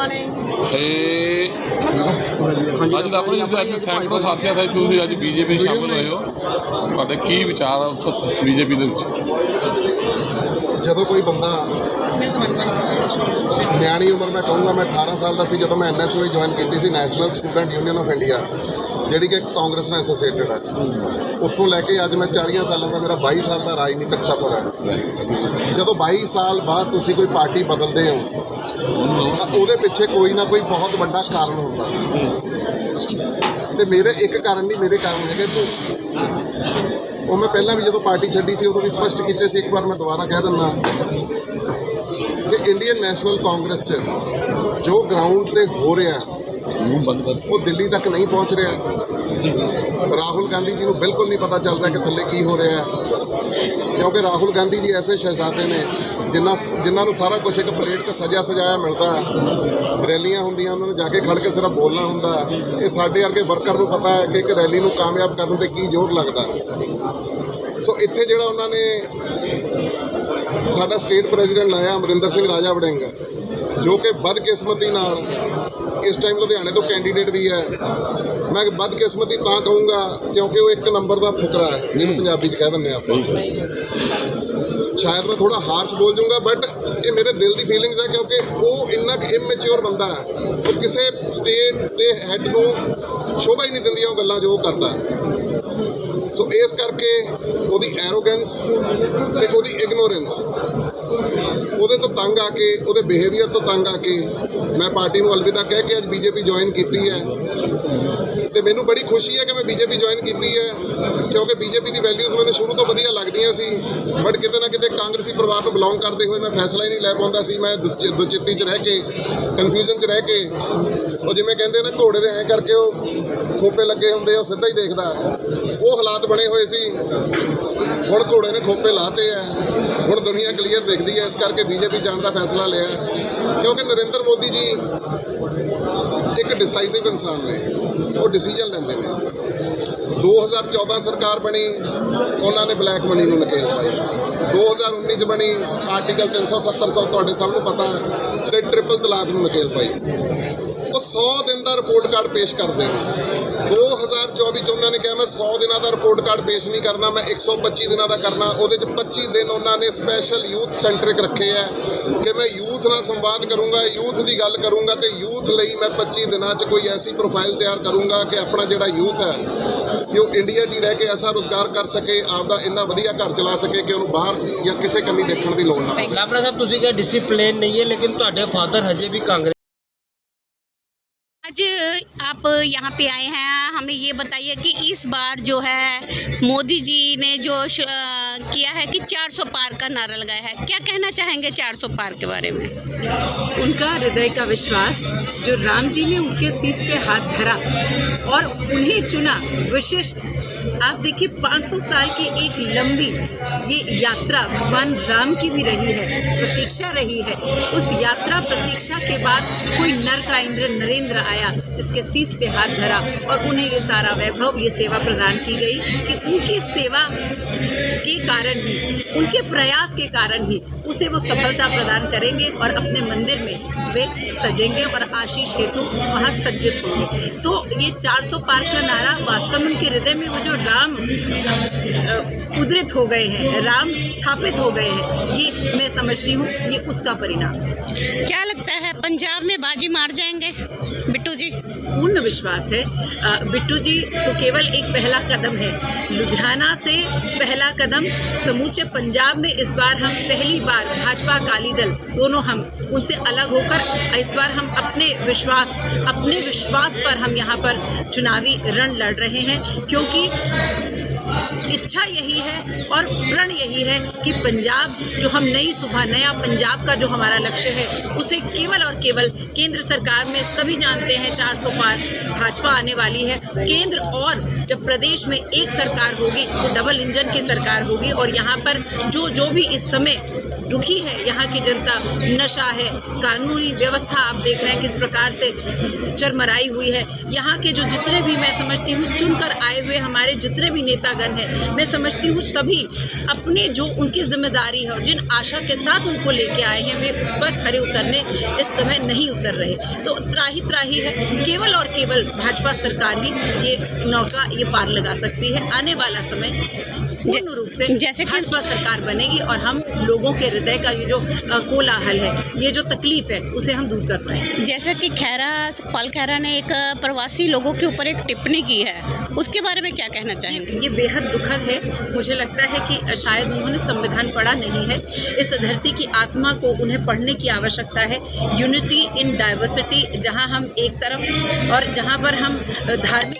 ਤੇ ਅੱਜ ਦਾ ਆਪਣੇ ਜਿਹੜੇ ਅੱਜ ਸੈਂਕੜੋ ਸਾਥੀਆਂ ਸਹਿਤ ਤੁਸੀਂ ਅੱਜ ਬੀਜੇਪੀ ਸ਼ਾਮਲ ਹੋਏ ਹੋ। ਤੁਹਾਡੇ ਕੀ ਵਿਚਾਰ ਆ ਬੀਜੇਪੀ ਦੇ ਵਿੱਚ? ਜਦੋਂ ਕੋਈ ਬੰਦਾ ਨਿਆਣੀ ਉਮਰ ਮੈਂ ਕਹੂੰਗਾ ਮੈਂ 18 ਸਾਲ ਦਾ ਸੀ ਜਦੋਂ ਮੈਂ ਐਨਐਸਯੂ ਜੁਆਇਨ ਕੀਤੀ ਸੀ national student union of India ਜਿਹੜੀ ਕਿ ਕਾਂਗਰਸ ਨਾਲ ਐਸੋਸੀਏਟਡ ਹੈ ਉੱਥੋਂ ਲੈ ਕੇ ਅੱਜ ਮੈਂ 40 ਸਾਲਾਂ ਦਾ ਮੇਰਾ 22 ਸਾਲ ਦਾ ਰਾਜਨੀਤਿਕ ਸਫ਼ਰ ਹੈ। ਜਦੋਂ 22 ਸਾਲ ਬਾਅਦ ਤੁਸੀਂ ਕੋਈ ਪਾਰਟੀ ਬਦਲਦੇ ਹੋ ਤਾਂ ਉਹਦੇ ਪਿੱਛੇ ਕੋਈ ਨਾ ਕੋਈ ਬਹੁਤ ਵੱਡਾ ਕਾਰਨ ਹੁੰਦਾ। ਤੇ ਮੇਰੇ, ਇੱਕ ਕਾਰਨ ਨਹੀਂ, ਮੇਰੇ ਕਾਰਨ ਹੈਗੇ ਤੂੰ ਉਹ ਮੈਂ ਪਹਿਲਾਂ ਵੀ ਜਦੋਂ ਪਾਰਟੀ ਛੱਡੀ ਸੀ, ਉਦੋਂ ਵੀ ਸਪਸ਼ਟ ਕੀਤੇ ਸੀ, ਇੱਕ ਵਾਰ ਮੈਂ ਦੁਬਾਰਾ ਕਹਿ ਦਿੰਦਾ। ਕਿ ਇੰਡੀਅਨ ਨੈਸ਼ਨਲ ਕਾਂਗਰਸ 'ਚ ਜੋ ਗਰਾਊਂਡ ਤੇ ਹੋ ਰਿਹਾ, ਉਹ ਦਿੱਲੀ ਤੱਕ ਨਹੀਂ ਪਹੁੰਚ ਰਿਹਾ। ਰਾਹੁਲ ਗਾਂਧੀ ਜੀ ਨੂੰ ਬਿਲਕੁਲ ਨਹੀਂ ਪਤਾ ਚੱਲ ਰਿਹਾ ਕਿ ਥੱਲੇ ਕੀ ਹੋ ਰਿਹਾ। ਕਿਉਂਕਿ ਰਾਹੁਲ ਗਾਂਧੀ ਜੀ ਐਸੇ ਸ਼ਹਿਜ਼ਾਦੇ ਨੇ ਜਿਨ੍ਹਾਂ ਜਿਨ੍ਹਾਂ ਨੂੰ ਸਾਰਾ ਕੁਝ ਇੱਕ ਪਲੇਟ ਤੇ ਸਜਾ ਸਜਾਇਆ ਮਿਲਦਾ। ਰੈਲੀਆਂ ਹੁੰਦੀਆਂ ਉਹਨਾਂ ਨੇ ਜਾ ਕੇ ਖੜ ਕੇ ਸਿਰਫ ਬੋਲਣਾ ਹੁੰਦਾ। ਇਹ ਸਾਡੇ ਵਰਗੇ ਵਰਕਰ ਨੂੰ ਪਤਾ ਹੈ ਕਿ ਇੱਕ ਰੈਲੀ ਨੂੰ ਕਾਮਯਾਬ ਕਰਨ ਤੇ ਕੀ ਜ਼ੋਰ ਲੱਗਦਾ। ਸੋ ਇੱਥੇ ਜਿਹੜਾ ਉਹਨਾਂ ਨੇ ਸਾਡਾ ਸਟੇਟ ਪ੍ਰੈਜ਼ੀਡੈਂਟ ਲਾਇਆ ਅਮਰਿੰਦਰ ਸਿੰਘ ਰਾਜਾ ਵੜਿੰਗ ਜੋ ਕਿ ਬਦਕਿਸਮਤੀ ਨਾਲ ਇਸ ਟਾਈਮ ਲੁਧਿਆਣੇ ਤੋਂ ਕੈਂਡੀਡੇਟ ਵੀ ਹੈ ਮੈਂ ਬਦਕਿਸਮਤੀ ਤਾਂ ਕਹੂੰਗਾ ਕਿਉਂਕਿ ਉਹ ਇੱਕ ਨੰਬਰ ਦਾ ਫੁਕਰਾ ਹੈ ਜਿਹਨੂੰ ਪੰਜਾਬੀ 'ਚ ਕਹਿ ਦਿੰਦੇ ਆਪਾਂ ਸ਼ਾਇਦ ਮੈਂ ਥੋੜਾ ਹਾਰਸ਼ ਬੋਲ ਜਾਊਂਗਾ ਬਟ ਇਹ ਮੇਰੇ ਦਿਲ ਦੀ ਫੀਲਿੰਗਸ ਹੈ ਕਿਉਂਕਿ ਉਹ ਇੰਨਾ ਕੁ ਇਮੈਚੁਰ ਬੰਦਾ ਹੈ। ਉਹ ਕਿਸੇ ਸਟੇਟ ਦੇ ਹੈੱਡ ਨੂੰ ਸ਼ੋਭਾ ਹੀ ਨਹੀਂ ਦਿੰਦੀਆਂ ਉਹ ਗੱਲਾਂ ਜੋ ਉਹ ਕਰਦਾ। ਸੋ ਇਸ ਕਰਕੇ ਉਹਦੀ ਐਰੋਗੈਂਸ ਤੇ ਉਹਦੀ ਇਗਨੋਰੈਂਸ ਉਹਦੇ ਤੋਂ ਤੰਗ ਆ ਕੇ, ਉਹਦੇ ਬਿਹੇਵੀਅਰ ਤੋਂ ਤੰਗ ਆ ਕੇ ਮੈਂ ਪਾਰਟੀ ਨੂੰ ਅਲਵਿਦਾ ਕਹਿ ਕੇ ਅੱਜ ਬੀਜੇਪੀ ਜੁਆਇਨ ਕੀਤੀ ਹੈ। ਤੇ ਮੈਨੂੰ ਬੜੀ ਖੁਸ਼ੀ ਹੈ ਕਿ ਮੈਂ ਬੀਜੇਪੀ ਜੁਆਇਨ ਕੀਤੀ ਹੈ। ਕਿਉਂਕਿ ਬੀਜੇਪੀ ਦੀ ਵੈਲਿਊਜ਼ ਮੈਨੂੰ ਸ਼ੁਰੂ ਤੋਂ ਵਧੀਆ ਲੱਗਦੀਆਂ ਸੀ ਬਟ ਕਿਤੇ ਨਾ ਕਿਤੇ ਕਾਂਗਰਸੀ ਪਰਿਵਾਰ ਨੂੰ ਬਿਲੋਂਗ ਕਰਦੇ ਹੋਏ ਮੈਂ ਫੈਸਲਾ ਹੀ ਨਹੀਂ ਲੈ ਪਾਉਂਦਾ ਸੀ, ਮੈਂ ਦੁਚ- ਦੁਚਿੱਤੀ 'ਚ ਰਹਿ ਕੇ ਕਨਫਿਊਜ਼ਨ 'ਚ ਰਹਿ ਕੇ, ਉਹ ਜਿਵੇਂ ਕਹਿੰਦੇ ਨੇ ਘੋੜੇ ਦੇ ਐਂ ਕਰਕੇ ਉਹ ਖੋਪੇ ਲੱਗੇ ਹੁੰਦੇ ਆ, ਉਹ ਸਿੱਧਾ ਹੀ ਦੇਖਦਾ। ਉਹ ਹਾਲਾਤ ਬਣੇ ਹੋਏ ਸੀ, ਹੁਣ ਘੋੜੇ ਨੇ ਖੋਪੇ ਲਾਤੇ ਆ, ਹੁਣ ਦੁਨੀਆ ਕਲੀਅਰ ਦੇਖਦੀ ਹੈ ਇਸ ਕਰਕੇ ਬੀਜੇਪੀ ਜਾਣ ਦਾ ਫੈਸਲਾ ਲਿਆ। ਕਿਉਂਕਿ ਨਰਿੰਦਰ ਮੋਦੀ ਜੀ ਇੱਕ ਡਿਸਾਈਸਿਵ ਇਨਸਾਨ ਨੇ ਉਹ ਡਿਸੀਜਨ ਲੈਂਦੇ ਨੇ। 2014 ਸਰਕਾਰ ਬਣੀ ਉਹਨਾਂ ਨੇ ਬਲੈਕ ਮਨੀ ਨੂੰ ਨਕੇਲ ਪਾਈ 2019 ਚ ਬਣੀ ਆਰਟੀਕਲ 370 ਸੌ ਤੁਹਾਡੇ ਸਭ ਨੂੰ ਪਤਾ ਹੈ, ਤੇ ਟ੍ਰਿਪਲ ਤਲਾਕ ਨੂੰ ਨਕੇਲ ਪਾਈ। ਉਹ 100 ਦਿਨ ਦਾ ਰਿਪੋਰਟ ਕਾਰਡ ਪੇਸ਼ ਕਰਦੇ ਨੇ। 2024 ਚ ਉਹਨਾਂ ਨੇ ਕਿਹਾ ਮੈਂ 100 ਦਿਨਾਂ ਦਾ ਰਿਪੋਰਟ ਕਾਰਡ ਪੇਸ਼ ਨਹੀਂ ਕਰਨਾ ਮੈਂ 125 ਦਿਨਾਂ ਦਾ ਕਰਨਾ। ਉਹਦੇ ਚ 25 ਦਿਨ ਉਹਨਾਂ ਨੇ ਸਪੈਸ਼ਲ ਯੂਥ ਸੈਂਟਰਿਕ ਰੱਖੇ ਆ ਕਿ ਮੈਂ ਯੂਥ ਨਾਲ ਸੰਵਾਦ ਕਰੂੰਗਾ, ਯੂਥ ਦੀ ਗੱਲ ਕਰੂੰਗਾ ਤੇ ਯੂਥ ਲਈ ਮੈਂ 25 ਦਿਨਾਂ ਚ ਕੋਈ ਐਸੀ ਪ੍ਰੋਫਾਈਲ ਤਿਆਰ ਕਰੂੰਗਾ ਕਿ ਆਪਣਾ ਜਿਹੜਾ ਯੂਥ ਹੈ, ਕਿ ਉਹ ਇੰਡੀਆ 'ਚ ਹੀ ਰਹਿ ਕੇ ਐਸਾ ਰੋਜ਼ਗਾਰ ਕਰ ਸਕੇ, ਆਪਦਾ ਇੰਨਾ ਵਧੀਆ ਘਰ ਚਲਾ ਸਕੇ ਕਿ ਉਹਨੂੰ ਬਾਹਰ ਜਾਂ ਕਿਸੇ ਕੰਨੀ ਦੇਖਣ ਦੀ ਲੋੜ ਨਾ ਪਵੇ। ਲਾਪੜਾ ਸਾਹਿਬ, ਤੁਸੀਂ ਕਿਹਾ ਡਿਸਪਲਿਨ ਨਹੀਂ ਹੈ, ਲੇਕਿਨ ਤੁਹਾਡੇ ਫਾਦਰ ਹਜੇ ਵੀ ਕਾਂਗਰਸ आज आप यहाँ पे आए हैं, हमें ये बताइए कि इस बार जो है, मोदी जी ने जो किया है कि 400 पार का नारा लगाया है। क्या कहना चाहेंगे 400 पार के बारे में? उनका हृदय का विश्वास, जो राम जी ने उनके शीश पे हाथ धरा और उन्हें चुना विशिष्ट। आप देखिए 500 साल की एक लंबी ये यात्रा भगवान राम की भी रही है, प्रतीक्षा रही है। उस यात्रा प्रतीक्षा के बाद कोई नर का इंद्र नरेंद्र आया जिसके शीश पे हाथ धरा और उन्हें ये सारा वैभव, ये सेवा प्रदान की गई कि उनकी सेवा के कारण ही, उनके प्रयास के कारण ही उसे वो सफलता प्रदान करेंगे और अपने मंदिर में वे सजेंगे और आशीष हेतु वहाँ सज्जित होंगे। तो ये 400 पार का नारा वास्तव में उनके हृदय में वो जो राम उदृत हो गए हैं राम स्थापित हो गए हैं ये मैं समझती हूँ ये उसका परिणाम है। क्या लगता है पंजाब में बाजी मार जाएँगे? बिट्टू जी। पूर्ण विश्वास है। बिट्टू जी तो केवल एक पहला कदम है। लुधियाना से पहला कदम समूचे पंजाब में इस बार हम पहली बार भाजपा अकाली दल दोनों हम उनसे अलग होकर इस बार हम अपने विश्वास अपने विश्वास पर हम यहाँ पर चुनावी रण लड़ रहे हैं क्योंकि इच्छा यही है और प्रण यही है कि पंजाब जो हम नई सुबह, नया पंजाब का जो हमारा लक्ष्य है, उसे केवल और केवल केंद्र सरकार में सभी जानते हैं 400 पार भाजपा आने वाली है। केंद्र और जब प्रदेश में एक सरकार होगी तो डबल इंजन की सरकार होगी और यहाँ पर जो जो भी इस समय दुखी है। यहाँ की जनता नशा है। कानूनी व्यवस्था आप देख रहे हैं किस प्रकार से चरमराई हुई है। यहाँ के जो जितने भी मैं समझती हूँ, चुनकर आए हुए हमारे जितने भी नेतागण हैं, मैं समझती हूँ सभी अपने जो उनकी ज़िम्मेदारी है और जिन आशा के साथ उनको लेके आए हैं, वे पर खड़े उतरने इस समय नहीं उतर रहे। तो त्राही त्राही है। केवल और केवल भाजपा सरकार ही ये नौका, ये पार लगा सकती है। आने वाला समय पूर्ण रूप से जैसे कि- भाजपा सरकार बनेगी और हम लोगों के हृदय का ये जो कोलाहल है ये जो तकलीफ़ है उसे हम दूर कर पाएँगे। जैसे कि खैरा सुखपाल खैरा ने एक प्रवासी लोगों के ऊपर एक टिप्पणी की है उसके बारे में क्या कहना चाहेंगे? ये बेहद दुखद है। मुझे लगता है कि शायद उन्होंने संविधान पढ़ा नहीं है। इस धरती की आत्मा को उन्हें पढ़ने की आवश्यकता है। यूनिटी इन डाइवर्सिटी जहाँ हम एक तरफ़ और जहाँ पर हम धार्मिक